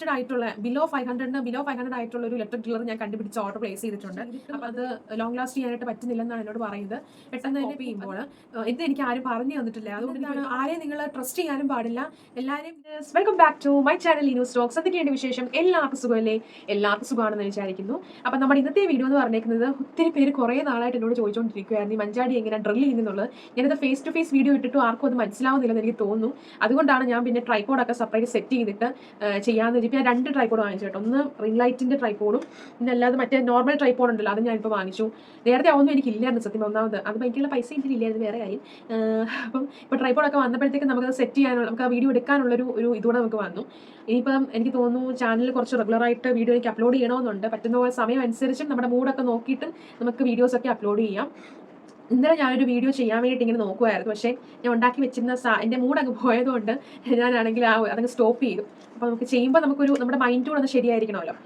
Budgeted ആയിട്ടുള്ള below five ഹൺഡ്രഡിന് below five hundred ആയിട്ടുള്ള ഒരു ഇലക്ട്രിക് ഡ്രില്ലർ ഞാൻ കണ്ടുപിടിച്ച് ഓർഡർ പ്ലേസ് ചെയ്തിട്ടുണ്ട്. അപ്പോൾ അത് ലോങ് ലാസ്റ്റ് ചെയ്യാനായിട്ട് പറ്റുന്നില്ലെന്നാണ് എന്നോട് പറയുന്നത്. പെട്ടെന്ന് തന്നെ ചെയ്യുമ്പോൾ. ഇത് എനിക്ക് ആരും പറഞ്ഞു തന്നിട്ടില്ല. അതുകൊണ്ടാണ് ആരെയും നിങ്ങൾ ട്രസ്റ്റ് ചെയ്യാനും പാടില്ല. എല്ലാവരും welcome back to my channel ഇനു stocks എന്തൊക്കെയാണ് വിശേഷം? എല്ലാവർക്കും സുഖമല്ലേ? എല്ലാവർക്കും സുഖമാണെന്ന് വിചാരിക്കുന്നു. അപ്പം നമ്മുടെ ഇന്നത്തെ വീഡിയോ എന്ന് പറഞ്ഞേക്കുന്നത് ഒത്തിരി പേര് കുറേ നാളായിട്ട് എന്നോട് ചോദിച്ചുകൊണ്ടിരിക്കുകയായിരുന്നു ഈ മഞ്ചാടി എങ്ങനെ ഡ്രിൽ ചെയ്യുന്നുള്ളത് ഞാനത് ഫേസ് ടു ഫേസ് വീഡിയോ ഇട്ടിട്ടും ആർക്കും അത് മനസ്സിലാവുന്നില്ലെന്ന് എനിക്ക് തോന്നുന്നു. അതുകൊണ്ടാണ് ഞാൻ പിന്നെ ട്രൈപോഡൊക്കെ സെപ്പറേറ്റ് സെറ്റ് ചെയ്തിട്ട് ചെയ്യാമെന്ന് വെച്ചാൽ ഞാൻ രണ്ട് ട്രൈപോഡ് വാങ്ങിച്ചു കേട്ടോ. ഒന്ന് റിംഗ് ലൈറ്റിന്റെ ട്രൈപോഡും പിന്നെ അല്ലാതെ മറ്റേ നോർമൽ ട്രൈപോഡ് ഉണ്ടല്ലോ അത് ഞാനിപ്പോൾ വാങ്ങിച്ചു. നേരത്തെ ഒന്നും എനിക്കില്ലായിരുന്നു സത്യം ഒന്നാമത് അത്. എനിക്കുള്ള പൈസ എനിക്ക് ഇല്ലായിരുന്നു വേറെ കാര്യം. അപ്പം ഇപ്പോൾ ട്രൈപോഡൊക്കെ വന്നപ്പോഴത്തേക്ക് നമുക്ക് സെറ്റ് ചെയ്യാനുള്ള നമുക്ക് ആ വീഡിയോ എടുക്കാനുള്ളൊരു ഒരു ഇതുകൂടെ നമുക്ക് വന്നു. ഇനിയിപ്പം എനിക്ക് തോന്നുന്നു ചാനലിൽ കുറച്ച് റെഗുലറായിട്ട് വീഡിയോ എനിക്ക് അപ്ലോഡ് ചെയ്യണമെന്നുണ്ട്. പറ്റുന്ന പോലെ സമയം അനുസരിച്ചും നമ്മുടെ മൂഡൊക്കെ നോക്കിയിട്ടും നമുക്ക് വീഡിയോസൊക്കെ അപ്ലോഡ് ചെയ്യാം. ഇന്നലെ ഞാനൊരു വീഡിയോ ചെയ്യാൻ വേണ്ടിയിട്ട് ഇങ്ങനെ നോക്കുമായിരുന്നു പക്ഷേ ഞാൻ ഉണ്ടാക്കി വെച്ചിരുന്ന സാ എന്റെ മൂഡ് അങ്ങ് പോയതുകൊണ്ട് ഞാനാണെങ്കിൽ ആ അതങ്ങ് സ്റ്റോപ്പ് ചെയ്തു. അപ്പോൾ നമുക്ക് ചെയ്യുമ്പോൾ നമുക്കൊരു നമ്മുടെ മൈൻഡ് കൂടെ ഒന്ന് ശരിയായിരിക്കണമല്ലോ.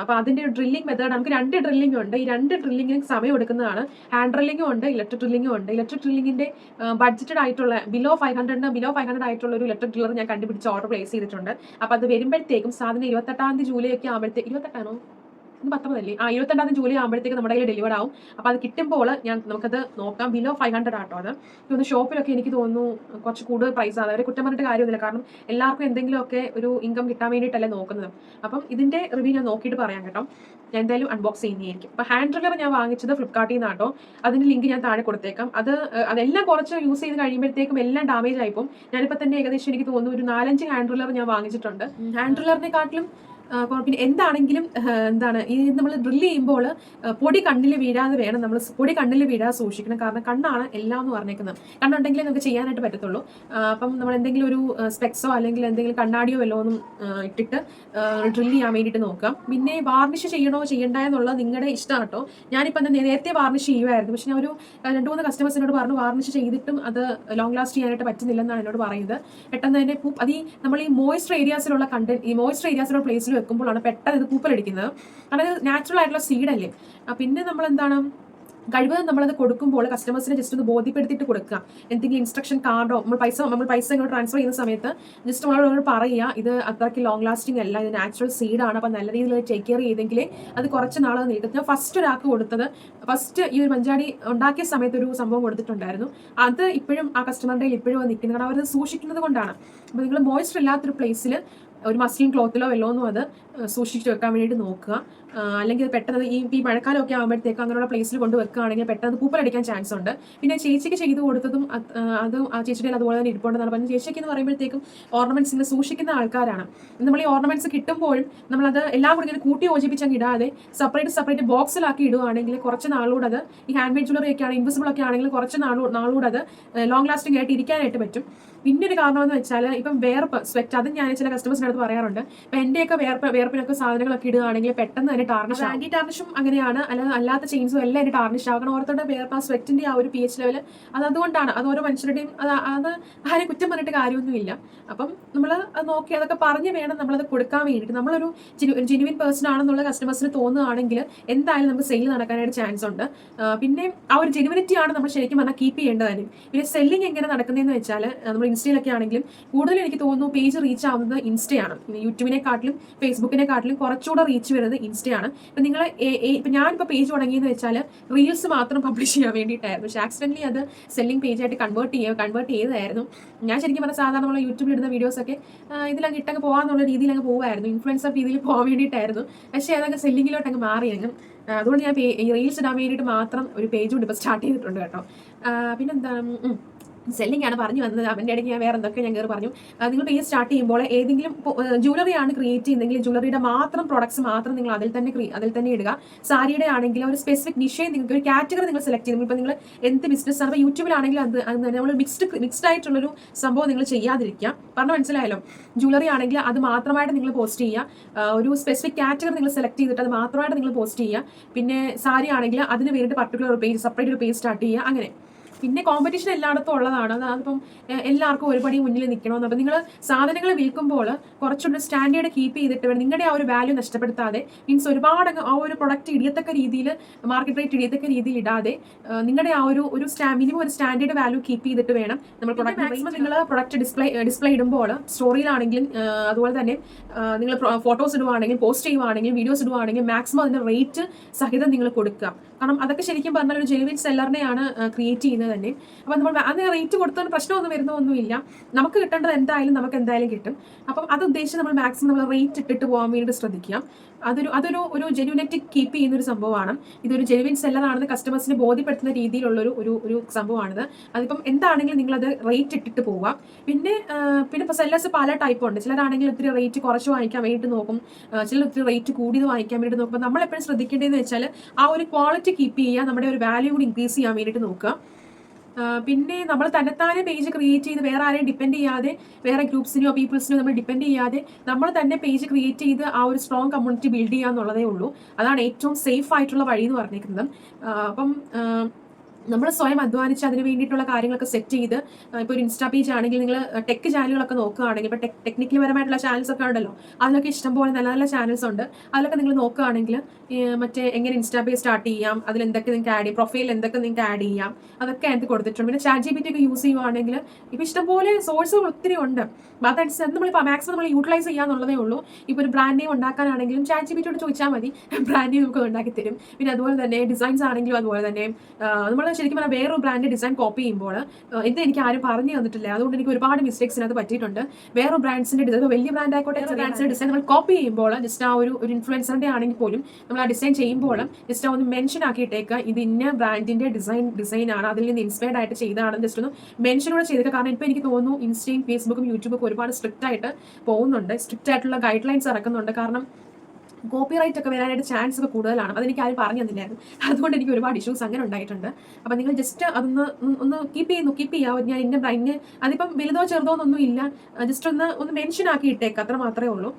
അപ്പോൾ അതിന്റെ ഡ്രില്ലിംഗ് മെത്തേഡ് നമുക്ക് രണ്ട് ഡ്രില്ലിംഗ് ഉണ്ട്. ഈ രണ്ട് ഡ്രില്ലിങ്ങിന് സമയം എടുക്കുന്നതാണ്. ഹാൻഡ് ഡ്രില്ലിംഗും ഉണ്ട് ഇലക്ട്രിക് ഡ്രില്ലിംഗും ഉണ്ട്. ഇലക്ട്രിക് ഡ്രില്ലിങ്ങിന്റെ ബഡ്ജറ്റഡ് ആയിട്ടുള്ള ബിലോ ഫൈവ് ഹൺഡ്രഡിന് ബിലോ ഫൈവ് ഹൺഡ്രഡ് ആയിട്ടുള്ള ഒരു ഇലക്ട്രിക് ഡ്രില്ലർ ഞാൻ കണ്ടുപിടിച്ച് ഓർഡർ പ്ലേസ് ചെയ്തിട്ടുണ്ട്. അപ്പോൾ അത് വരുമ്പോഴത്തേക്കും സാധനം ഇരുപത്തെട്ടാം തീയതി ജൂലൈ ഒക്കെ ആകുമ്പോഴത്തേക്ക് ഇരുപത്തെട്ടാണോ? ഇന്ന് പത്തൊമ്പതല്ലേ ആ ഇരുപത്തെട്ടാം തീയതി ജൂലൈ ആകുമ്പോഴത്തേക്ക് നമ്മുടെ കയ്യിൽ ഡെലിവർ ആവും. അപ്പോൾ അത് കിട്ടുമ്പോൾ ഞാൻ നമുക്കത് നോക്കാം. ബിലോ ഫൈവ് ഹൺഡ്രഡ് ആട്ടോ അത്. ഒന്ന് ഷോപ്പിലൊക്കെ എനിക്ക് തോന്നുന്നു കുറച്ച് കൂടുതൽ പ്രൈസ് ആണ്. അവരെ കുറ്റം പറഞ്ഞിട്ട് കാര്യമൊന്നുമില്ല. കാരണം എല്ലാവർക്കും എന്തെങ്കിലുമൊക്കെ ഒരു ഇൻകം കിട്ടാൻ വേണ്ടിയിട്ടല്ലേ നോക്കുന്നത്. അപ്പം ഇതിന്റെ റിവ്യൂ ഞാൻ നോക്കിയിട്ട് പറയാം കേട്ടോ. ഞാൻ എന്തായാലും അൺബോക്സ് ചെയ്യുന്നതായിരിക്കും. അപ്പോൾ ഹാൻഡ് ഡ്രില്ലർ ഞാൻ വാങ്ങിച്ചത് ഫ്ലിപ്കാർട്ടിൽ നിന്നാട്ടോ. അതിന്റെ ലിങ്ക് ഞാൻ താഴെ കൊടുത്തേക്കാം. അത് അതെല്ലാം കുറച്ച് യൂസ് ചെയ്ത് കഴിയുമ്പോഴത്തേക്കും എല്ലാം ഡാമേജ് ആയിപ്പോൾ ഞാനിപ്പോൾ തന്നെ ഏകദേശം എനിക്ക് തോന്നുന്നു ഒരു നാലഞ്ച് ഹാൻഡ് ഡ്രില്ലർ ഞാൻ വാങ്ങിച്ചിട്ടുണ്ട്. ഹാൻഡ് ഡ്രില്ലറിനെക്കാട്ടിലും പിന്നെ എന്താണെങ്കിലും എന്താണ് ഈ നമ്മൾ ഡ്രില്ല് ചെയ്യുമ്പോൾ പൊടി കണ്ണിൽ വീഴാതെ വേണം നമ്മൾ പൊടി കണ്ണിൽ വീഴാതെ സൂക്ഷിക്കണം. കാരണം കണ്ണാണ് എല്ലാം എന്ന് പറഞ്ഞേക്കുന്നത്. കണ്ണുണ്ടെങ്കിലേ നമുക്ക് ചെയ്യാനായിട്ട് പറ്റത്തുള്ളൂ. അപ്പം നമ്മൾ എന്തെങ്കിലും ഒരു സ്പെക്സോ അല്ലെങ്കിൽ എന്തെങ്കിലും കണ്ണാടിയോ വല്ലോ ഒന്നും ഇട്ടിട്ട് ഡ്രില്ല് ചെയ്യാൻ വേണ്ടിയിട്ട് നോക്കാം. പിന്നെ വാർണിഷ് ചെയ്യണോ ചെയ്യണ്ട എന്നുള്ളത് നിങ്ങളുടെ ഇഷ്ടം കേട്ടോ ഞാനിപ്പോൾ നേരത്തെ വാർണിഷ് ചെയ്യുമായിരുന്നു പക്ഷെ ഞാൻ ഒരു രണ്ട് മൂന്ന് കസ്റ്റമേഴ്സിനോട് പറഞ്ഞു വാർണിഷ് ചെയ്തിട്ടും അത് ലോങ് ലാസ്റ്റ് ചെയ്യാനായിട്ട് പറ്റുന്നില്ലെന്നാണ് എന്നോട് പറയുന്നത്. പെട്ടെന്ന് തന്നെ അത് ഈ നമ്മൾ ഈ മോയിസ്റ്റർ ഏരിയാസിലുള്ള കണ്ടന്റ് ഈ മോയിസ്റ്റർ ഏരിയാസിലുള്ള പ്ലേസിൽ വെക്കുമ്പോഴാണ് പെട്ടെന്ന് ഇത് കൂപ്പലടിക്കുന്നത്. ഇത് നാച്ചുറൽ ആയിട്ടുള്ള സീഡല്ലേ പിന്നെ നമ്മൾ എന്താണ് കഴിവതും നമ്മളത് കൊടുക്കുമ്പോൾ കസ്റ്റമേഴ്സിനെ ജസ്റ്റ് ഒന്ന് ബോധ്യപ്പെടുത്തിയിട്ട് കൊടുക്കുക. എന്തെങ്കിലും ഇൻസ്ട്രക്ഷൻ കാർഡോ നമ്മൾ പൈസ നമ്മൾ പൈസ ഇങ്ങോട്ട് ട്രാൻസ്ഫർ ചെയ്യുന്ന സമയത്ത് ജസ്റ്റ് നമ്മളോട് പറയുക ഇത് അത്രയ്ക്ക് ലോങ് ലാസ്റ്റിംഗ് അല്ല ഇത് നാച്ചുറൽ സീഡാണ് അപ്പോൾ നല്ല രീതിയിൽ ടേക്ക് കെയർ ചെയ്തെങ്കിലേ അത് കുറച്ച് നാൾ നീട്ടും ഞാൻ ഫസ്റ്റ് ഒരാൾക്ക് കൊടുത്തത് ഫസ്റ്റ് ഈ ഒരു മഞ്ചാടി ഉണ്ടാക്കിയ സമയത്ത് ഒരു സംഭവം കൊടുത്തിട്ടുണ്ടായിരുന്നു. അത് ഇപ്പോഴും ആ കസ്റ്റമറിന്റെ ഇപ്പോഴും നിൽക്കുന്നത് കാരണം അവർ സൂക്ഷിക്കുന്നത് കൊണ്ടാണ്. അപ്പോൾ നിങ്ങൾ മോയ്സ്ചർ ഇല്ലാത്തൊരു പ്ലേസിൽ ഒരു മസ്ലിൻ ക്ലോത്തിലോ വെള്ളമൊന്നും അത് സൂക്ഷിച്ചു വെക്കാൻ വേണ്ടിയിട്ട് നോക്കുക. അല്ലെങ്കിൽ പെട്ടെന്ന് ഈ ഈ മഴക്കാലമൊക്കെ ആകുമ്പോഴത്തേക്ക് അങ്ങനെയുള്ള പ്ലേസിൽ കൊണ്ട് വെക്കുകയാണെങ്കിൽ പെട്ടെന്ന് പൂപ്പലടിക്കാൻ ചാൻസ് ഉണ്ട്. പിന്നെ ചേച്ചിക്ക് ചെയ്തു കൊടുത്തതും അത് ആ ചേച്ചിയുടെ അതുപോലെ തന്നെ ഇരിപ്പുണ്ടെന്നാണ് പറഞ്ഞത്. ചേച്ചിക്ക് എന്ന് പറയുമ്പോഴത്തേക്കും ഓർണമെന്റ്സ് ഇങ്ങനെ സൂക്ഷിക്കുന്ന ആൾക്കാരാണ്. നമ്മൾ ഈ ഓർണമെന്റ്സ് കിട്ടുമ്പോഴും നമ്മളത് എല്ലാം കൂടി ഇങ്ങനെ കൂട്ടി യോജിപ്പിച്ച് അങ്ങ് ഇടാതെ സെപ്പറേറ്റ് സെപ്പറേറ്റ് ബോക്സിലാക്കി ഇടുകയാണെങ്കിൽ കുറച്ച് നാളുകൂടെ അത് ഈ ഹാൻഡ് മെയ്ഡ് ജ്വല്ലറി ഒക്കെ ആണെങ്കിൽ ഇൻവിസിബിൾ ഒക്കെ ആണെങ്കിൽ കുറച്ച് നാളൂ അത് ലോങ് ലാസ്റ്റിംഗ് ആയിട്ട് ഇരിക്കാനായിട്ട് പറ്റും. പിന്നെ ഒരു കാരണം എന്ന് വെച്ചാൽ ഇപ്പം വേർപ്പ് സ്വെറ്റ് അതും ഞാൻ ചില കസ്റ്റമേഴ്സിന്റെ അടുത്ത് പറയാറുണ്ട്. അപ്പം എന്റെയൊക്കെ വേർപ്പ് വേർപ്പിനൊക്കെ സാധനങ്ങളൊക്കെ ഇടുകയാണെങ്കിൽ പെട്ടെന്ന് തന്നെ ടാർണിഷ് ആന്റി ടാർണിഷും അങ്ങനെയാണ്. അല്ലാതെ അല്ലാത്ത ചെയിൻസും എല്ലാം അതിന് ടാർണിഷ് ആകണം ഓരോരുത്തരുടെ വേർപ്പ് ആ സ്വെറ്റിന്റെ ആ ഒരു പി എച്ച് ലെവൽ അത് അതുകൊണ്ടാണ്. അത് ഓരോ മനുഷ്യരുടെയും അത് അത് ആരെ കുറ്റം പറഞ്ഞിട്ട് കാര്യമൊന്നുമില്ല. അപ്പം നമ്മൾ അത് നോക്കി അതൊക്കെ പറഞ്ഞ് വേണം നമ്മളത് കൊടുക്കാൻ വേണ്ടിയിട്ട്. നമ്മളൊരു ജെനുവിൻ പേഴ്സൺ ആണെന്നുള്ള കസ്റ്റമേഴ്സിന് തോന്നുകയാണെങ്കിൽ എന്തായാലും നമുക്ക് സെയിൽ നടക്കാനായിട്ട് ചാൻസ് ഉണ്ട്. പിന്നെ ആ ഒരു ജെനുവിനിറ്റി ആണ് നമ്മൾ ശരിക്കും പറഞ്ഞാൽ കീപ്പ് ചെയ്യേണ്ടത് പിന്നെ സെല്ലിംഗ് എങ്ങനെ നടക്കുന്നതെന്ന് വെച്ചാൽ നമ്മൾ ഇൻസ്റ്റയിലൊക്കെ ആണെങ്കിലും കൂടുതൽ എനിക്ക് തോന്നുന്നു പേജ് റീച്ച് ആവുന്നത് ഇൻസ്റ്റയാണ്. യൂട്യൂബിനെക്കാട്ടിലും ഫേസ്ബുക്കിനെക്കാട്ടിലും കുറച്ചുകൂടെ റീച്ച് വരുന്നത് ഇൻസ്റ്റയാണ്. ഇപ്പം നിങ്ങൾ ഇപ്പം ഞാനിപ്പോൾ പേജ് തുടങ്ങിയെന്ന് വെച്ചാൽ റീൽസ് മാത്രം പബ്ലിഷ് ചെയ്യാൻ വേണ്ടിയിട്ടായിരുന്നു. പക്ഷേ ആക്സിഡന്റലി അത് സെല്ലിംഗ് പേജായിട്ട് കൺവേർട്ട് ചെയ്യുക കൺവേർട്ട് ചെയ്തതായിരുന്നു. ഞാൻ ശരിക്കും പറഞ്ഞാൽ സാധാരണ നമ്മൾ യൂട്യൂബിൽ ഇടുന്ന വീഡിയോസൊക്കെ ഇതിലങ്ങ് ഇട്ടങ്ങ് പോകാമെന്നുള്ള രീതിയിൽ അങ്ങ് പോകുമായിരുന്നു ഇൻഫ്ലുവൻസർ രീതിയിൽ പോകാൻ വേണ്ടിയിട്ടായിരുന്നു. പക്ഷേ അതൊക്കെ സെല്ലിങ്ങിലോട്ട് അങ്ങ് മാറി. അങ്ങ് അതുകൊണ്ട് ഞാൻ റീൽസ് ഇടാൻ വേണ്ടിയിട്ട് മാത്രം ഒരു പേജ് കൊണ്ട് ഇപ്പോൾ സ്റ്റാർട്ട് ചെയ്തിട്ടുണ്ട് കേട്ടോ. ആ, ആണ് പറഞ്ഞു വന്നത്. അവന്റെ ഇടയ്ക്ക് ഞാൻ വേറെ എന്തൊക്കെ ഞാൻ കയറി പറഞ്ഞു. നിങ്ങൾ പേജ് സ്റ്റാർട്ട് ചെയ്യുമ്പോൾ ഏതെങ്കിലും ജ്വല്ലറി ആണ് ക്രിയേറ്റ് ചെയ്യുന്നതെങ്കിൽ ജ്വല്ലറിയുടെ മാത്രം പ്രോഡക്റ്റ്സ് മാത്രം നിങ്ങൾ അതിൽ തന്നെ അതിൽ തന്നെ ഇടുക. സാരിയുടെ ആണെങ്കിൽ ഒരു സ്പെസിഫിക് നിഷയെ നിങ്ങൾക്ക് ഒരു കാറ്റഗറി നിങ്ങൾ സെലക്ട് ചെയ്യുന്നു. ഇപ്പോൾ നിങ്ങൾ എന്ത് ബിസിനസ് ആണ് ഇപ്പോൾ യൂട്യൂബിലാണെങ്കിൽ അത് നമ്മൾ മിക്സ്ഡ് മിക്സ്ഡ് ആയിട്ടുള്ളൊരു സംഭവം നിങ്ങൾ ചെയ്യാതിരിക്കുക. പറഞ്ഞു മനസ്സിലായല്ലോ? ജ്വല്ലറി ആണെങ്കിൽ അത് മാത്രമായിട്ട് നിങ്ങൾ പോസ്റ്റ് ചെയ്യുക. ഒരു സ്പെസിഫിക് കാറ്റഗറി നിങ്ങൾ സെലക്ട് ചെയ്തിട്ട് അത് മാത്രമായിട്ട് നിങ്ങൾ പോസ്റ്റ് ചെയ്യുക. പിന്നെ സാരി ആണെങ്കിൽ അതിന് വേണ്ടിയിട്ട് പർട്ടിക്കുലർ പേജ് സെപ്പറേറ്റ് ഒരു പേജ് സ്റ്റാർട്ട് ചെയ്യുക. അങ്ങനെ. പിന്നെ കോമ്പറ്റീഷൻ എല്ലായിടത്തും ഉള്ളതാണ്. അത് അതിപ്പം എല്ലാവർക്കും ഒരുപടി മുന്നിൽ നിൽക്കണമെന്ന് അപ്പം നിങ്ങൾ സാധനങ്ങൾ വിൽക്കുമ്പോൾ കുറച്ചുകൂടി സ്റ്റാൻഡേർഡ് കീപ്പ് ചെയ്തിട്ട് വേണം. നിങ്ങളുടെ ആ ഒരു വാല്യൂ നഷ്ടപ്പെടുത്താതെ മീൻസ് ഒരുപാട് ആ ഒരു പ്രൊഡക്റ്റ് ഇടിയത്തക്ക രീതിയിൽ മാർക്കറ്റ് റേറ്റ് ഇടിയത്തക്ക രീതിയിൽ ഇടാതെ നിങ്ങളുടെ ആ ഒരു ഒരു സ്റ്റാ മിനിമം ഒരു സ്റ്റാൻഡേർഡ് വാല്യൂ കീപ്പ് ചെയ്തിട്ട് വേണം നമ്മൾ പ്രൊഡക്റ്റ് മാക്സിമം നിങ്ങൾ പ്രൊഡക്റ്റ് ഡിസ്പ്ലേ ഡിസ്പ്ലേ ഇടുമ്പോൾ സ്റ്റോറിയിലാണെങ്കിലും അതുപോലെ തന്നെ നിങ്ങൾ ഫോട്ടോസ് ഇടുവാണെങ്കിലും പോസ്റ്റ് ചെയ്യുവാണെങ്കിലും വീഡിയോസ് ഇടുവാണെങ്കിലും മാക്സിമം അതിന്റെ റേറ്റ് സഹിതം നിങ്ങൾ കൊടുക്കുക. കാരണം അതൊക്കെ ശരിക്കും പറഞ്ഞാൽ ഒരു ജെനുവിൻ സെല്ലറിനെയാണ് ക്രിയേറ്റ് ചെയ്യുന്നത് തന്നെ. അപ്പം നമ്മൾ അത് റേറ്റ് കൊടുത്തോണ്ട് പ്രശ്നമൊന്നും വരുന്നൊന്നുമില്ല നമുക്ക് കിട്ടേണ്ടത് എന്തായാലും നമുക്ക് എന്തായാലും കിട്ടും. അപ്പം അത് ഉദ്ദേശിച്ച് നമ്മൾ മാക്സിമം നമ്മൾ റേറ്റ് ഇട്ടിട്ട് പോകാൻ വേണ്ടി ശ്രദ്ധിക്കുക. അതൊരു അതൊരു ഒരു ജെനുവിനിറ്റി കീപ്പ് ചെയ്യുന്ന ഒരു സംഭവമാണ്. ഇതൊരു ജെനുവിൻ സെല്ലറാണെന്ന് കസ്റ്റമേഴ്സിനെ ബോധ്യപ്പെടുത്തുന്ന രീതിയിലുള്ള ഒരു ഒരു സംഭവമാണിത്. അതിപ്പം എന്താണെങ്കിലും നിങ്ങളത് റേറ്റ് ഇട്ടിട്ട് പോവുക പിന്നെ പിന്നെ ഇപ്പോൾ സെല്ലേഴ്സ് പല ടൈപ്പ് ഉണ്ട്. ചിലരാണെങ്കിൽ ഒത്തിരി റേറ്റ് കുറച്ച് വാങ്ങിക്കാൻ വേണ്ടിയിട്ട് നോക്കും. ചിലർ ഒത്തിരി റേറ്റ് കൂടിയത് വാങ്ങിക്കാൻ വേണ്ടിയിട്ട് നോക്കും. നമ്മളെപ്പോഴും ശ്രദ്ധിക്കേണ്ടതെന്ന് വെച്ചാൽ ആ ഒരു ക്വാളിറ്റി കീപ്പ് ചെയ്യുക നമ്മുടെ ഒരു വാല്യൂ കൂടി ഇൻക്രീസ് ചെയ്യാൻ വേണ്ടിയിട്ട് നോക്കുക. പിന്നെ നമ്മൾ തന്നെത്താനെ പേജ് ക്രിയേറ്റ് ചെയ്ത് വേറെ ആരെയും ഡിപ്പെൻഡ് ചെയ്യാതെ വേറെ ഗ്രൂപ്പ്സിനെയോ പീപ്പിൾസിനെയോ നമ്മൾ ഡിപ്പെൻഡ് ചെയ്യാതെ നമ്മൾ തന്നെ പേജ് ക്രിയേറ്റ് ചെയ്ത് ആ ഒരു സ്ട്രോങ് കമ്മ്യൂണിറ്റി ബിൽഡ് ചെയ്യുക എന്നുള്ളതേ ഉള്ളൂ. അതാണ് ഏറ്റവും സേഫ് ആയിട്ടുള്ള വഴി എന്ന് പറഞ്ഞിരിക്കുന്നത് അപ്പം നമ്മൾ സ്വയം അധ്വാനിച്ച് അതിന് വേണ്ടിയിട്ടുള്ള കാര്യങ്ങളൊക്കെ സെറ്റ് ചെയ്ത് ഇപ്പോൾ ഒരു ഇൻസ്റ്റാ പേജ് ആണെങ്കിൽ നിങ്ങൾ ടെക് ചാനലുകളൊക്കെ നോക്കുകയാണെങ്കിൽ ഇപ്പോൾ ടെക് ടെക്നിക്കൽ പരമായിട്ടുള്ള ചാനൽസ് ഒക്കെ ഉണ്ടല്ലോ അതിലൊക്കെ ഇഷ്ടംപോലെ നല്ല നല്ല ചാനൽസ് ഉണ്ട്. അതിലൊക്കെ നിങ്ങൾ നോക്കുകയാണെങ്കിൽ മറ്റേ എങ്ങനെ ഇൻസ്റ്റാ പേജ് സ്റ്റാർട്ട് ചെയ്യാം അതിൽ എന്തൊക്കെ നിങ്ങൾക്ക് ആഡ് ചെയ്യാം പ്രൊഫൈൽ എന്തൊക്കെ നിങ്ങൾക്ക് ആഡ് ചെയ്യാം അതൊക്കെ അതിനകത്ത് കൊടുത്തിട്ടുണ്ട്. പിന്നെ ചാറ്റ് ജി പി ടി ഒക്കെ യൂസ് ചെയ്യുവാണെങ്കിൽ ഇപ്പോൾ ഇഷ്ടംപോലെ സോഴ്സുകൾ ഒത്തിരി ഉണ്ട്. അതനുസരിച്ച് നമ്മൾ മാക്സിമം നമ്മൾ യൂട്ടിലൈസ് ചെയ്യാന്നുള്ളതേ ഉള്ളൂ. ഇപ്പോൾ ഒരു ബ്രാൻഡ് നെയിം ഉണ്ടാക്കാനാണെങ്കിലും ചാറ്റ് ജി പി ടിയോട് ചോദിച്ചാൽ മതി ബ്രാൻഡ് നമുക്ക് ഉണ്ടാക്കി തരും. പിന്നെ അതുപോലെ തന്നെ ഡിസൈൻസ് ആണെങ്കിലും അതുപോലെ തന്നെ നമ്മൾ ശരിക്കും പറഞ്ഞാൽ വേറൊരു ബ്രാൻഡ് ഡിസൈൻ കോപ്പി ചെയ്യുമ്പോൾ ഇത് എനിക്ക് ആരും പറഞ്ഞു തന്നിട്ടില്ല. അതുകൊണ്ട് എനിക്ക് ഒരുപാട് മിസ്റ്റേക്സ് ഇതിനകത്ത് പറ്റിയിട്ടുണ്ട്. വേറെ ബ്രാൻഡ്സിന്റെ ഡിസൈൻ വലിയ ബ്രാൻഡ് ആയിക്കോട്ടെ ബ്രാൻഡ്സിന്റെ ഡിസൈൻ നമ്മൾ കോപ്പി ചെയ്യുമ്പോൾ ജസ്റ്റ് ആ ഒരു ഒരു ഇൻഫ്ലുവൻസറിന്റെ ആണെങ്കിൽ പോലും നമ്മൾ ആ ഡിസൈൻ ചെയ്യുമ്പോൾ ജസ്റ്റ് ആ ഒന്ന് മെൻഷൻ ആക്കിയിട്ടേക്കുക ഇത് ഇന്ന ബ്രാൻഡിന്റെ ഡിസൈൻ ഡിസൈൻ ആണ് അതിൽ നിന്ന് ഇൻസ്പയർഡ് ആയിട്ട് ചെയ്തതാണ് ജസ്റ്റ് ഒന്ന് മെൻഷൻ കൂടെ ചെയ്തേക്കുക കാരണം ഇപ്പോൾ എനിക്ക് തോന്നുന്നു ഇൻസ്റ്റയും ഫേസ്ബുക്കും യൂട്യൂബും ഒരുപാട് സ്ട്രിക്റ്റ് ആയിട്ട് പോകുന്നുണ്ട്. സ്ട്രിക്റ്റ് ആയിട്ടുള്ള ഗൈഡ് ലൈൻസ് ഇറക്കുന്നുണ്ട്. കാരണം കോപ്പിറൈറ്റ് ഒക്കെ വരാനായിട്ട് ചാൻസ് ഒക്കെ കൂടുതലാണ്. അതെനിക്ക് ആരും പറഞ്ഞു തന്നില്ലായിരുന്നു. അതുകൊണ്ട് എനിക്ക് ഒരുപാട് ഇഷ്യൂസ് അങ്ങനെ ഉണ്ടായിട്ടുണ്ട്. അപ്പം നിങ്ങൾ ജസ്റ്റ് അതൊന്ന് ഒന്ന് കീപ്പ് ചെയ്യുന്നു കീപ്പ് ചെയ്യാവോ. ഞാൻ എന്റെ ബ്രൈൻ അതിപ്പം വലുതോ ചെറുതോ എന്നൊന്നും ഇല്ല. ജസ്റ്റ് ഒന്ന് ഒന്ന് മെൻഷൻ ആക്കി ഇട്ടേക്ക്. അത്ര മാത്രമേ ഉള്ളൂ.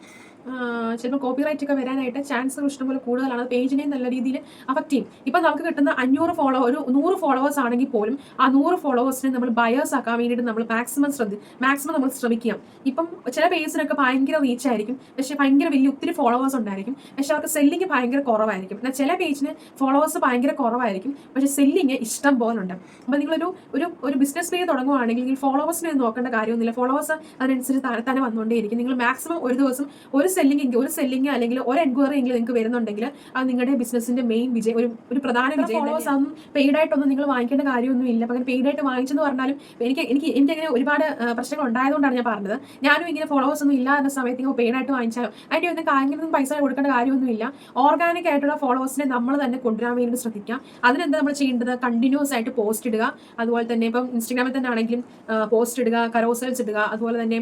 ചിലപ്പോൾ കോപ്പിറൈറ്റ് ഒക്കെ വരാനായിട്ട് ചാൻസ് ഇഷ്ടംപോലെ കൂടുതലാണ്. പേജിനെ നല്ല രീതിയിൽ അഫക്റ്റ് ചെയ്യും. ഇപ്പം നമുക്ക് കിട്ടുന്ന അഞ്ഞൂറ് ഫോളോ ഒരു നൂറ് ഫോളോവേഴ്സ് ആണെങ്കിൽ പോലും ആ നൂറ് ഫോളോവേഴ്സിനെ നമ്മൾ ബയേഴ്സ് ആക്കാൻ വേണ്ടിയിട്ട് നമ്മൾ മാക്സിമം ശ്രദ്ധ മാക്സിമം നമ്മൾ ശ്രമിക്കുക. ഇപ്പം ചില പേജിനൊക്കെ ഭയങ്കര റീച്ച് ആയിരിക്കും. പക്ഷേ ഭയങ്കര വലിയ ഒത്തിരി ഫോളോവേഴ്സ് ഉണ്ടായിരിക്കും. പക്ഷെ അവർക്ക് സെല്ലിങ് ഭയങ്കര കുറവായിരിക്കും. എന്നാൽ ചില പേജിന് ഫോളോവേഴ്സ് ഭയങ്കര കുറവായിരിക്കും. പക്ഷേ സെല്ലിങ് ഇഷ്ടം പോലെ ഉണ്ട്. അപ്പോൾ നിങ്ങളൊരു ഒരു ഒരു ബിസിനസ് പേജ് തുടങ്ങുവാണെങ്കിൽ ഫോളോവേഴ്സിനെ നോക്കേണ്ട കാര്യമൊന്നുമില്ല. ഫോളോവേഴ്സ് അതിനനുസരിച്ച് തന്നെ തന്നെ വന്നുകൊണ്ടേയിരിക്കും. നിങ്ങൾ മാക്സിമം ഒരു ദിവസം ഒരു സെല്ലിംഗ് ഒരു സെല്ലിംഗ് അല്ലെങ്കിൽ ഒരു എൻക്വയറി എങ്കിലും നിങ്ങൾക്ക് വരുന്നുണ്ടെങ്കിൽ അത് നിങ്ങളുടെ ബിസിനസിന്റെ മെയിൻ വിജയം ഒരു ഒരു പ്രധാന വിജയം ഫോളോവേഴ്സ് ഒന്നും പെയ്ഡ് ആയിട്ടൊന്നും നിങ്ങൾ വാങ്ങിക്കേണ്ട കാര്യമൊന്നും ഇല്ല. പകരം പെയ്ഡ് ആയിട്ട് വാങ്ങിച്ചെന്ന് പറഞ്ഞാലും എനിക്ക് എനിക്ക് എനിക്ക് അങ്ങനെ ഒരുപാട് പ്രശ്നങ്ങൾ ഉണ്ടായതുകൊണ്ടാണ് ഞാൻ പറഞ്ഞത്. ഞാനും ഇങ്ങനെ ഫോളോവേഴ്സ് ഒന്നും ഇല്ലാത്ത സമയത്ത് നിങ്ങൾ പെയ്ഡ് ആയിട്ട് വാങ്ങിച്ചാലും അതിന്റെ ഒന്നും കാര്യങ്ങളൊന്നും പൈസ കൊടുക്കേണ്ട കാര്യമൊന്നുമില്ല ഓർഗാനിക് ആയിട്ടുള്ള ഫോളോവേഴ്സിനെ നമ്മൾ തന്നെ കൊണ്ടുവരാൻ വേണ്ടി ശ്രദ്ധിക്കാം അതിനെന്താ നമ്മൾ ചെയ്യേണ്ടത്? കണ്ടിന്യൂസ് ആയിട്ട് പോസ്റ്റ് ഇടുക. അതുപോലെ തന്നെ ഇപ്പം ഇൻസ്റ്റാഗ്രാമിൽ തന്നെ ആണെങ്കിലും പോസ്റ്റ് ഇടുക കരോസൽസ് ഇടുക. അതുപോലെ തന്നെ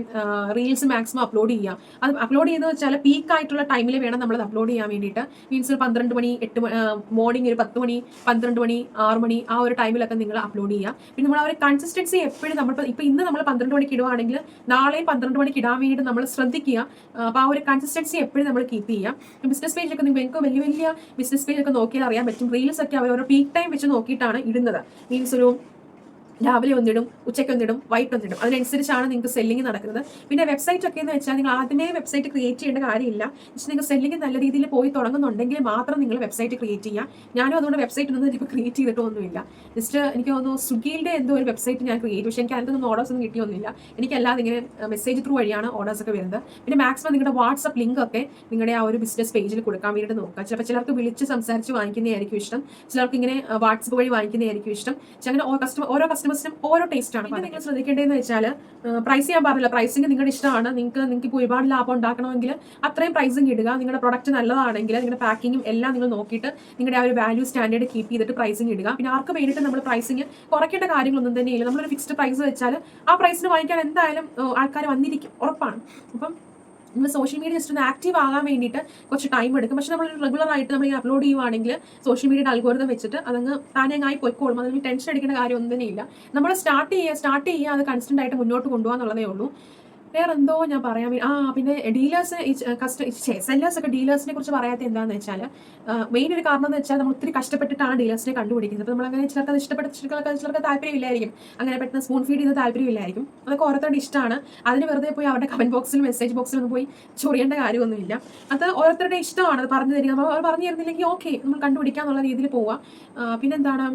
റീൽസ് മാക്സിമം അപ്ലോഡ് ചെയ്യുക. അത് അപ്ലോഡ് ചെയ്യുന്നത് വെച്ചാൽ പീക്ക് ആയിട്ടുള്ള ടൈമിൽ വേണം നമ്മൾ അപ്ലോഡ് ചെയ്യാൻ വേണ്ടിയിട്ട്. മീൻസ് ഒരു പന്ത്രണ്ട് മണി എട്ട് മോർണിംഗ് ഒരു പത്ത് മണി പന്ത്രണ്ട് മണി ആറ് മണി ആ ഒരു ടൈമിലൊക്കെ നിങ്ങൾ അപ്ലോഡ് ചെയ്യുക പിന്നെ നമ്മൾ ആ ഒരു കൺസിസ്റ്റൻസി എപ്പോഴും നമ്മൾ ഇപ്പൊ ഇന്ന് നമ്മൾ പന്ത്രണ്ട് മണിക്ക് ഇടുവാണെങ്കിൽ നാളെയും പന്ത്രണ്ട് മണിക്ക് ഇടാൻ വേണ്ടിയിട്ട് നമ്മൾ ശ്രദ്ധിക്കുക. അപ്പോൾ ആ ഒരു കൺസിസ്റ്റൻസി എപ്പോഴും നമ്മൾ കീപ്പ് ചെയ്യുക ബിസിനസ് പേജിലൊക്കെ നിങ്ങൾക്ക് വലിയ വലിയ ബിസിനസ് പേജൊക്കെ നോക്കിയാൽ അറിയാൻ പറ്റും. റീൽസ് ഒക്കെ അവർ ഓരോ പീക്ക് ടൈം വെച്ച് നോക്കിയിട്ടാണ് ഇടുന്നത്. മീൻസ് ഒരു രാവിലെ ഒന്നിടും ഉച്ചയ്ക്ക് ഒന്നിടും വൈകിട്ട് ഒന്നിടും. അതിനനുസരിച്ചാണ് നിങ്ങൾക്ക് സെല്ലിംഗ് നടക്കുന്നത്. പിന്നെ വെബ്സൈറ്റ് ഒക്കെ എന്ന് വെച്ചാൽ നിങ്ങൾ ആദ്യമേ വെബ്സൈറ്റ് ക്രിയേറ്റ് ചെയ്യേണ്ട കാര്യമില്ല. പക്ഷേ നിങ്ങൾ സെല്ലിംഗ് നല്ല രീതിയിൽ പോയി തുടങ്ങുന്നുണ്ടെങ്കിൽ മാത്രം നിങ്ങൾ വെബ്സൈറ്റ് ക്രിയേറ്റ് ചെയ്യുക. ഞാനും അതുകൊണ്ട് വെബ്സൈറ്റ് ഒന്നും ഇപ്പോൾ ക്രിയേറ്റ് ചെയ്തിട്ടൊന്നുമില്ല. ജസ്റ്റ് എനിക്ക് തോന്നുന്നു സ്വിഗ്ഗിയുടെ എന്തോ ഒരു വെബ്സൈറ്റ് ഞാൻ ക്രിയേറ്റ് പക്ഷേ എനിക്ക് അതിനൊന്നും ഓർഡേഴ്സ് ഒന്നും കിട്ടിയൊന്നുമില്ല. എനിക്കല്ലാതെ ഇങ്ങനെ മെസ്സേജ് ത്രൂ വഴിയാണ് ഓർഡേഴ്സ് ഒക്കെ വരുന്നത്. പിന്നെ മാക്സിമം നിങ്ങളുടെ വാട്സപ്പ് ലിങ്ക് ഒക്കെ നിങ്ങളുടെ ആ ഒരു ബിസിനസ് പേജിൽ കൊടുക്കാൻ വേണ്ടിയിട്ട് നോക്കുക. ചിലപ്പോൾ ചിലർക്ക് വിളിച്ച് സംസാരിച്ച് വാങ്ങിക്കുന്നതായിരിക്കും ഇഷ്ടം. ചിലർക്ക് ഇങ്ങനെ വാട്സപ്പ് വഴി വാങ്ങിക്കുന്നതായിരിക്കും ഇഷ്ടം. പക്ഷേ അങ്ങനെ കസ്റ്റമർ ഓരോ കസ്റ്റമേഴ്സിനും ഓരോ ടേസ്റ്റ് ആണ് നിങ്ങൾ ശ്രദ്ധിക്കേണ്ടതെന്ന് വെച്ചാൽ പ്രൈസ് ചെയ്യാൻ പാടില്ല പ്രൈസിങ് നിങ്ങളുടെ ഇഷ്ടമാണ്. നിങ്ങൾക്ക് നിങ്ങൾക്ക് ഇപ്പോൾ ഒരുപാട് ലാഭം ഉണ്ടാക്കണമെങ്കിൽ അത്രയും പ്രൈസിങ് ഇടുക. നിങ്ങളുടെ പ്രൊഡക്റ്റ് നല്ലതാണെങ്കിൽ നിങ്ങളുടെ പാക്കിങ്ങും എല്ലാം നിങ്ങൾ നോക്കിയിട്ട് നിങ്ങളുടെ ആ ഒരു വാല്യൂ സ്റ്റാൻഡേർഡ് കീപ്പ് ചെയ്തിട്ട് പ്രൈസിങ് ഇടുക. പിന്നെ ആർക്ക് വേണ്ടിയിട്ട് നമ്മൾ പ്രൈസിങ് കുറയ്ക്കേണ്ട കാര്യങ്ങളൊന്നും തന്നെയില്ല. നമ്മളൊരു ഫിക്സ്ഡ് പ്രൈസ് വെച്ചാൽ ആ പ്രൈസിന് വാങ്ങിക്കാൻ എന്തായാലും ആൾക്കാർ വന്നിരിക്കും. ഉറപ്പാണ്. അപ്പം നമ്മൾ സോഷ്യൽ മീഡിയ ജസ്റ്റ് ഒന്ന് ആക്റ്റീവ് ആകാൻ വേണ്ടിയിട്ട് കുറച്ച് ടൈം എടുക്കും. പക്ഷെ നമ്മൾ റെഗുലർ ആയിട്ട് നമ്മൾ അപ്ലോഡ് ചെയ്യുവാണെങ്കിൽ സോഷ്യൽ മീഡിയയുടെ അൽഗോരിതം വെച്ചിട്ട് അതങ്ങ് താനങ്ങായി പൊയ്ക്കോളും. അതിന് ടെൻഷൻ അടിക്കേണ്ട കാര്യം ഒന്നും തന്നെയില്ല നമ്മൾ സ്റ്റാർട്ട് ചെയ്യുക സ്റ്റാർട്ട് ചെയ്യുക അത് കൺസ്റ്റന്റ് ആയിട്ട് മുന്നോട്ട് കൊണ്ടുപോകാന്നുള്ളതേ ഉള്ളൂ. വേറെ എന്തോ ഞാൻ പറയാൻ ആ പിന്നെ ഡീലേഴ്സ് സെല്ലേഴ്സ് ഒക്കെ ഡീലേഴ്സിനെ കുറിച്ച് പറയാത്ത എന്താന്ന് വെച്ചാൽ മെയിൻ ഒരു കാരണം എന്ന് വെച്ചാൽ നമ്മൾ ഒത്തിരി കഷ്ടപ്പെട്ടിട്ടാണ് ഡീലേഴ്സിനെ കണ്ടുപിടിക്കുന്നത്. അപ്പോൾ നമ്മളങ്ങനെ ചിലർക്ക് അത് ഇഷ്ടപ്പെട്ട ചിലർക്ക് ചിലർക്ക് താല്പര്യമില്ലായിരിക്കും. അങ്ങനെ പെട്ടെന്ന് സ്പൂൺ ഫീഡ് ചെയ്ത് താല്പര്യമില്ലായിരിക്കും. അതൊക്കെ ഓരോരുത്തരുടെ ഇഷ്ടമാണ്. അതിന് വെറുതെ പോയി അവരുടെ കമന്റ് ബോക്സിൽ മെസ്സേജ് ബോക്സിൽ ഒന്നും പോയി ചൊറിയേണ്ട കാര്യമൊന്നുമില്ല. അത് ഓരോരുത്തരുടെ ഇഷ്ടമാണ് അത് പറഞ്ഞു തരിക അവർ പറഞ്ഞു തരുന്നില്ലെങ്കിൽ ഓക്കെ നമ്മൾ കണ്ടുപിടിക്കാന്നുള്ള രീതിയിൽ പോവാം. പിന്നെ പിന്നെന്താണ്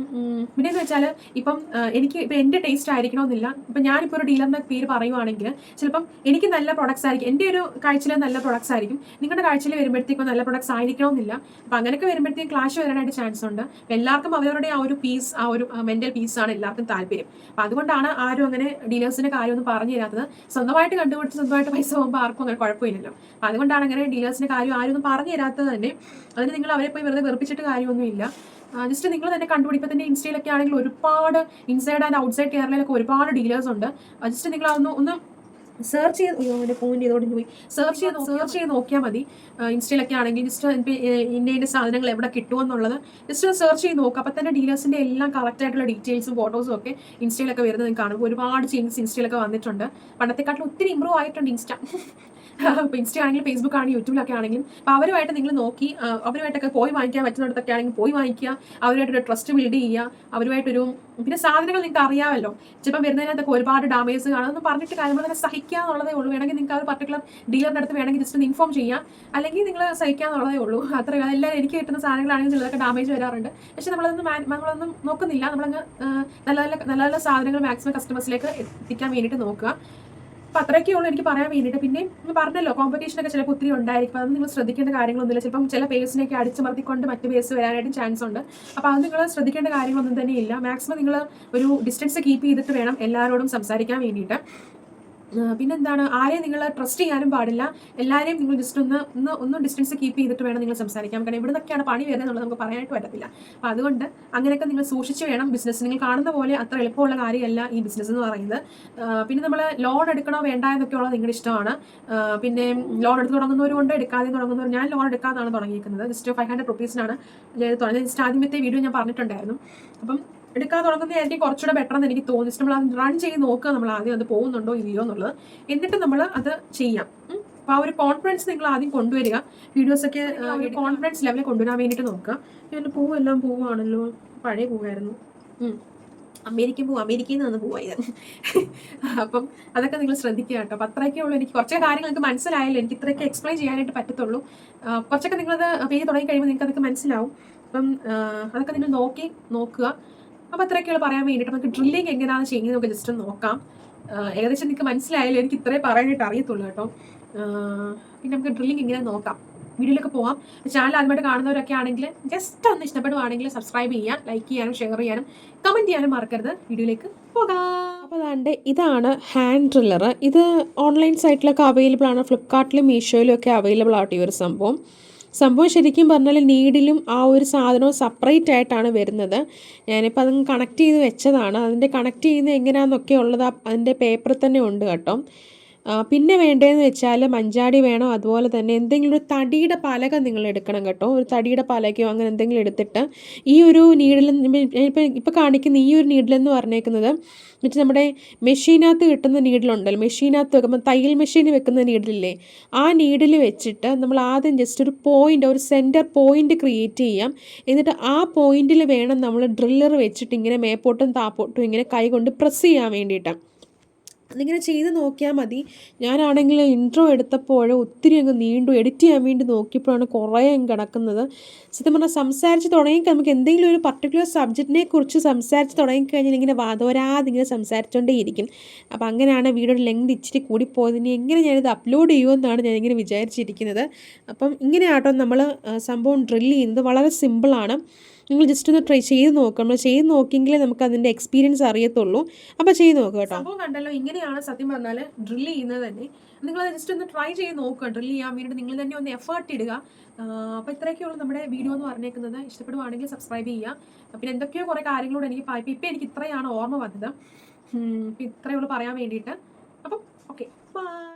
പിന്നെയെന്ന് വെച്ചാൽ ഇപ്പം എനിക്ക് ഇപ്പം എന്റെ ടേസ്റ്റ് ആയിരിക്കണമെന്നില്ല. ഇപ്പം ഞാനിപ്പോൾ ഒരു ഡീലറിന്റെ പേര് പറയുവാണെങ്കിൽ ചിലപ്പം എനിക്ക് നല്ല പ്രൊഡക്ട്സ് ആയിരിക്കും. എന്റെ ഒരു കാഴ്ചയിൽ നല്ല പ്രൊഡക്ട്സ് ആയിരിക്കും. നിങ്ങളുടെ കാഴ്ചയിൽ വരുമ്പോഴത്തേക്കും നല്ല പ്രൊഡക്ട്സ് ആയിരിക്കണമെന്നില്ല. അപ്പം അങ്ങനെയൊക്കെ വരുമ്പോഴത്തേക്കും ക്ലാഷ് വരാനായിട്ട് ചാൻസ് ഉണ്ട്. അപ്പം എല്ലാവർക്കും അവരവരുടെ ആ ഒരു പീസ് ആ ഒരു മെന്റൽ പീസാണ് എല്ലാവർക്കും താല്പര്യം. അപ്പം അതുകൊണ്ടാണ് ആരും അങ്ങനെ ഡീലേഴ്സിന്റെ കാര്യമൊന്നും പറഞ്ഞു തരാത്തത്. സ്വന്തമായിട്ട് കണ്ടുപിടിച്ച് സ്വന്തമായിട്ട് പൈസ പോകുമ്പോൾ ആർക്കും അങ്ങനെ കുഴപ്പമില്ലല്ലോ. അപ്പം അതുകൊണ്ടാണ് അങ്ങനെ ഡീലേഴ്സിന്റെ കാര്യം ആരും ഒന്നും പറഞ്ഞു തരാത്തത് തന്നെ. അതിന് നിങ്ങൾ അവരെ പോയി വെറുതെ വെറുപ്പിച്ചിട്ട് കാര്യമൊന്നുമില്ല ജസ്റ്റ് നിങ്ങൾ തന്നെ കണ്ടുപിടിക്കുമ്പോൾ തന്നെ ഇൻസ്റ്റയിലൊക്കെ ആണെങ്കിൽ ഒരുപാട് ഇൻസൈഡ് ആൻഡ് ഔട്ട്സൈഡ് കേരളയിലൊക്കെ ഒരുപാട് ഡീലേഴ്സ് ഉണ്ട്. ജസ്റ്റ് നിങ്ങൾ അതൊന്ന് ഒന്ന് സെർച്ച് ചെയ്ത് എന്റെ പോയിന്റ് ചെയ്തോണ്ട് പോയി. സെർച്ച് ചെയ്ത് സെർച്ച് ചെയ്ത് നോക്കിയാൽ മതി. ഇൻസ്റ്റയിലൊക്കെ ആണെങ്കിൽ ജസ്റ്റ് ഇന്ന ഇന്ന സാധനങ്ങൾ എവിടെ കിട്ടുമെന്നുള്ളത് ജസ്റ്റ് സെർച്ച് ചെയ്ത് നോക്കുക അപ്പോൾ തന്നെ ഡീലേഴ്സിന്റെ എല്ലാം കറക്റ്റ് ആയിട്ടുള്ള ഡീറ്റെയിൽസും ഫോട്ടോസും ഒക്കെ ഇൻസ്റ്റയിലൊക്കെ വരുന്നത് കാണുമ്പോൾ ഒരുപാട് ചേഞ്ചസ് ഇൻസ്റ്റയിലൊക്കെ വന്നിട്ടുണ്ട്. പണ്ടത്തെക്കാട്ടിൽ ഒത്തിരി ഇമ്പ്രൂവ് ആയിട്ടുണ്ട് ഇൻസ്റ്റ. ഇപ്പോൾ ഇൻസ്റ്റ ആണെങ്കിലും ഫേസ്ബുക്ക് ആണെങ്കിലും യൂട്യൂബിലൊക്കെ ആണെങ്കിലും അപ്പോൾ അവരുമായിട്ട് നിങ്ങൾ നോക്കി അവരുമായിട്ടൊക്കെ പോയി വാങ്ങിക്കാൻ പറ്റുന്നിടത്തൊക്കെ ആണെങ്കിൽ പോയി വാങ്ങിക്കുക അവരുമായിട്ടൊരു ട്രസ്റ്റ് ബിൽഡ് ചെയ്യുക അവരുമായിട്ടൊരു പിന്നെ സാധനങ്ങൾ നിങ്ങൾക്ക് അറിയാമല്ലോ. ചിലപ്പോൾ വരുന്നതിനകത്തൊക്കെ ഒരുപാട് ഡാമേജ് കാണും. എന്ന് പറഞ്ഞിട്ട് കാര്യങ്ങൾ തന്നെ സഹിക്കുക എന്നുള്ളതേ ഉള്ളൂ. വേണമെങ്കിൽ നിങ്ങൾക്ക് ആ ഒരു പർട്ടിക്കുലർ ഡീലറിന്റെ അടുത്ത് വേണമെങ്കിൽ ജസ്റ്റ് ഒന്ന് ഇൻഫോം ചെയ്യാം. അല്ലെങ്കിൽ നിങ്ങൾ സഹിക്കുക എന്നുള്ളതേ ഉള്ളൂ. അത്ര അതെല്ലാം എനിക്ക് കിട്ടുന്ന സാധനങ്ങളാണെങ്കിൽ ചിലതൊക്കെ ഡാമേജ് വരാറുണ്ട്. പക്ഷെ നമ്മളതൊന്നും മാ- നമ്മളൊന്നും നോക്കുന്നില്ല. നമ്മളങ്ങ് നല്ല നല്ല നല്ല നല്ല സാധനങ്ങൾ മാക്സിമം കസ്റ്റമേഴ്സിലേക്ക് എത്തിക്കാൻ വേണ്ടിയിട്ട് നോക്കുക. അപ്പം അത്രയൊക്കെ ഉള്ളൂ എനിക്ക് പറയാൻ വേണ്ടിയിട്ട്. പിന്നെ പറഞ്ഞല്ലോ കോമ്പറ്റീഷൻ ഒക്കെ ചിലപ്പോൾ ഒത്തിരി ഉണ്ടായിരിക്കും. അത് നിങ്ങൾ ശ്രദ്ധിക്കേണ്ട കാര്യങ്ങളൊന്നുമില്ല. ചിലപ്പം ചില പേഴ്സിനെയൊക്കെ അടിച്ചമർത്തിക്കൊണ്ട് മറ്റ് പേഴ്സ് വരാനായിട്ട് ചാൻസ് ഉണ്ട്. അപ്പോൾ അത് നിങ്ങൾ ശ്രദ്ധിക്കേണ്ട കാര്യങ്ങളൊന്നും തന്നെ ഇല്ല. മാക്സിമം നിങ്ങൾ ഒരു ഡിസ്റ്റൻസ് കീപ്പ് ചെയ്തിട്ട് വേണം എല്ലാവരോടും സംസാരിക്കാൻ വേണ്ടിയിട്ട്. പിന്നെന്താണ്? ആരെയും നിങ്ങൾ ട്രസ്റ്റ് ചെയ്യാനും പാടില്ല. എല്ലാവരെയും നിങ്ങൾ ജസ്റ്റ് ഒന്ന് ഒന്ന് ഒന്നും ഡിസ്റ്റൻസ് കീപ്പ് ചെയ്തിട്ട് വേണം നിങ്ങൾ സംസാരിക്കാൻ. കാരണം ഇവിടെ നിന്നൊക്കെയാണ് പണി വരുന്നത് എന്നുള്ളത് നമുക്ക് പറയാനായിട്ട് പറ്റത്തില്ല. അപ്പോൾ അതുകൊണ്ട് അങ്ങനെയൊക്കെ നിങ്ങൾ സൂക്ഷിച്ച് വേണം ബിസിനസ് നിങ്ങൾ കാണുന്ന പോലെ അത്ര എളുപ്പമുള്ള കാര്യമല്ല ഈ ബിസിനസ് എന്ന് പറയുന്നത്. പിന്നെ നമ്മൾ ലോൺ എടുക്കണോ വേണ്ട എന്നൊക്കെയുള്ളത് നിങ്ങളുടെ ഇഷ്ടമാണ്. പിന്നെ ലോൺ എടുത്ത് തുടങ്ങുന്നവരുണ്ട് എടുക്കാതെ തുടങ്ങുന്നവർ ഞാൻ ലോൺ എടുക്കാതാണ് തുടങ്ങിയിരിക്കുന്നത്. ജസ്റ്റ് ഫൈവ് ഹൺഡ്രഡ് റുപ്പീസിനാണ് ഞാൻ തുടങ്ങിയത്. ജസ്റ്റ് ആദ്യമത്തെ വീഡിയോ ഞാൻ പറഞ്ഞിട്ടുണ്ടായിരുന്നു. അപ്പം എടുക്കാതെ തുടങ്ങുന്നതായിരിക്കും കുറച്ചുകൂടെ ബെറ്റർ എന്ന് എനിക്ക് തോന്നി നമ്മൾ അത് റൺ ചെയ്ത് നോക്കുക നമ്മൾ ആദ്യം അത് പോകുന്നുണ്ടോ ഇല്ലയോ എന്നുള്ളത്. എന്നിട്ട് നമ്മൾ അത് ചെയ്യാം. അപ്പോൾ ആ ഒരു കോൺഫിഡൻസ് നിങ്ങൾ ആദ്യം കൊണ്ടുവരിക. വീഡിയോസൊക്കെ ഒക്കെ ഒരു കോൺഫിഡൻസ് ലെവലിൽ കൊണ്ടുവരാൻ വേണ്ടിയിട്ട് നോക്കുക. എന്റെ പൂവെല്ലാം പൂവാണല്ലോ. പഴയ പൂവായിരുന്നു. അമേരിക്കൻ പൂ അമേരിക്കയിൽ നിന്ന് പൂവായത് അപ്പം അതൊക്കെ നിങ്ങൾ ശ്രദ്ധിക്കുക കേട്ടോ. അപ്പം അത്രയൊക്കെ ഉള്ളൂ. എനിക്ക് കുറച്ച് കാര്യങ്ങൾ നിങ്ങൾക്ക് മനസ്സിലായല്ലോ. എനിക്ക് ഇത്രയൊക്കെ എക്സ്പ്ലെയിൻ ചെയ്യാനായിട്ട് പറ്റത്തുള്ളൂ. കുറച്ചൊക്കെ നിങ്ങളത് പേര് തുടങ്ങി കഴിയുമ്പോൾ നിങ്ങൾക്ക് അതൊക്കെ മനസ്സിലാവും. അപ്പം അതൊക്കെ നിങ്ങൾ നോക്കി നോക്കുക. അപ്പം അത്രയൊക്കെയുള്ള പറയാൻ വേണ്ടിയിട്ട്. നമുക്ക് ഡ്രില്ലിങ് എങ്ങനെയാണ് ചെയ്യുന്നത് നമുക്ക് ജസ്റ്റ് നോക്കാം. ഏകദേശം നിങ്ങൾക്ക് മനസ്സിലായാലും എനിക്ക് ഇത്രേ പറയാനായിട്ട് അറിയത്തുള്ളൂ കേട്ടോ. പിന്നെ നമുക്ക് ഡ്രില്ലിങ് എങ്ങനെ നോക്കാം. വീഡിയോയിലൊക്കെ പോവാം. ചാനൽ ആദ്യമായിട്ട് കാണുന്നവരൊക്കെ ആണെങ്കിൽ ജസ്റ്റ് ഒന്ന് ഇഷ്ടപ്പെടുവാണെങ്കിൽ സബ്സ്ക്രൈബ് ചെയ്യാം ലൈക്ക് ചെയ്യാനും ഷെയർ ചെയ്യാനും കമന്റ് ചെയ്യാനും മറക്കരുത്. വീഡിയോയിലേക്ക് പോകാം. അപ്പോൾ അതാണ്ട് ഇതാണ് ഹാൻഡ് ഡ്രില്ലർ ഇത് ഓൺലൈൻ സൈറ്റിലൊക്കെ അവൈലബിൾ ആണ്. ഫ്ലിപ്കാർട്ടിലും മീഷോയിലും ഒക്കെ അവൈലബിൾ ആയിട്ട് ഈ ഒരു സംഭവം. സംഭവം ശരിക്കും പറഞ്ഞാൽ നീഡിലും ആ ഒരു സാധനവും സെപ്പറേറ്റ് ആയിട്ടാണ് വരുന്നത്. ഞാനിപ്പോൾ അതങ്ങ് കണക്ട് ചെയ്ത് വെച്ചതാണ്. അതിന്റെ കണക്ട് ചെയ്യുന്നത് എങ്ങനെയാണെന്നൊക്കെ ഉള്ളത് അതിന്റെ പേപ്പറിൽ തന്നെ ഉണ്ട് കേട്ടോ. പിന്നെ വേണ്ടതെന്ന് വെച്ചാൽ മഞ്ചാടി വേണം? അതുപോലെ തന്നെ എന്തെങ്കിലും ഒരു തടിയുടെ പലക നിങ്ങൾ എടുക്കണം കേട്ടോ. ഒരു തടിയുടെ പാലകയോ അങ്ങനെ എന്തെങ്കിലും എടുത്തിട്ട് ഈ ഒരു നീഡിൽ ഇപ്പം ഇപ്പോൾ കാണിക്കുന്ന ഈ ഒരു നീഡിലെന്ന് പറഞ്ഞേക്കുന്നത് എന്നിട്ട് നമ്മുടെ മെഷീനകത്ത് കിട്ടുന്ന നീഡിലുണ്ടല്ലോ മെഷീനകത്ത് വെക്കുമ്പോൾ തയ്യൽ മെഷീൻ വെക്കുന്ന നീഡിലില്ലേ ആ നീഡിൽ വെച്ചിട്ട് നമ്മൾ ആദ്യം ജസ്റ്റ് ഒരു പോയിന്റ് ഒരു സെന്റർ പോയിന്റ് ക്രിയേറ്റ് ചെയ്യാം. എന്നിട്ട് ആ പോയിന്റിൽ വേണം നമ്മൾ ഡ്രില്ലർ വെച്ചിട്ട് ഇങ്ങനെ മേപ്പോട്ടും താപ്പോട്ടും ഇങ്ങനെ കൈ കൊണ്ട് പ്രസ് ചെയ്യാൻ വേണ്ടിയിട്ട്. അതിങ്ങനെ ചെയ്ത് നോക്കിയാൽ മതി. ഞാനാണെങ്കിൽ ഇൻട്രോ എടുത്തപ്പോൾ ഒത്തിരി അങ്ങ് നീണ്ടു എഡിറ്റ് ചെയ്യാൻ വേണ്ടി നോക്കിയപ്പോഴാണ് കുറേ അങ്ങ് കിടക്കുന്നത്. സത്യം പറഞ്ഞാൽ സംസാരിച്ച് തുടങ്ങി നമുക്ക് എന്തെങ്കിലും ഒരു പർട്ടിക്കുലർ സബ്ജക്റ്റിനെ കുറിച്ച് സംസാരിച്ച് തുടങ്ങിക്കഴിഞ്ഞാൽ ഇങ്ങനെ വാതോരാതെ ഇങ്ങനെ സംസാരിച്ചുകൊണ്ടേയിരിക്കും അപ്പോൾ അങ്ങനെയാണ് വീഡിയോയുടെ ലെങ്ത് ഇച്ചിരി കൂടിപ്പോയതിന് എങ്ങനെ ഞാനിത് അപ്ലോഡ് ചെയ്യുമെന്നാണ് ഞാനിങ്ങനെ വിചാരിച്ചിരിക്കുന്നത്. അപ്പം ഇങ്ങനെയാട്ടോ നമ്മൾ സംഭവം ഡ്രില്ല് ചെയ്യുന്നത്. വളരെ സിമ്പിളാണ് നിങ്ങൾ ജസ്റ്റ് ഒന്ന് ട്രൈ ചെയ്ത് നോക്കുക നമ്മൾ ചെയ്ത് നോക്കിയെങ്കിലേ നമുക്ക് അതിന്റെ എക്സ്പീരിയൻസ് അറിയത്തുള്ളൂ. അപ്പോൾ ചെയ്ത് നോക്കുക കേട്ടോ. അപ്പോൾ കണ്ടല്ലോ ഇങ്ങനെയാണ് സത്യം പറഞ്ഞാൽ ഡ്രിൽ ചെയ്യുന്നത് തന്നെ. നിങ്ങൾ ജസ്റ്റ് ഒന്ന് ട്രൈ ചെയ്ത് നോക്കുക ഡ്രിൽ ചെയ്യാൻ വേണ്ടി നിങ്ങൾ തന്നെ ഒന്ന് എഫേർട്ട് ഇടുക. അപ്പോൾ ഇത്രയൊക്കെയുള്ളൂ നമ്മുടെ വീഡിയോ എന്ന് പറഞ്ഞേക്കുന്നത്. ഇഷ്ടപ്പെടുവാണെങ്കിൽ സബ്സ്ക്രൈബ് ചെയ്യുക. പിന്നെ എന്തൊക്കെയോ കുറേ കാര്യങ്ങളോട് എനിക്ക് ഇപ്പം ഇപ്പം എനിക്ക് ഇത്രയാണ് ഓർമ്മ വന്നത്. ഉം, ഇപ്പം ഇത്രയേ ഉള്ളൂ പറയാൻ വേണ്ടിയിട്ട്. അപ്പം ഓക്കെ ബൈ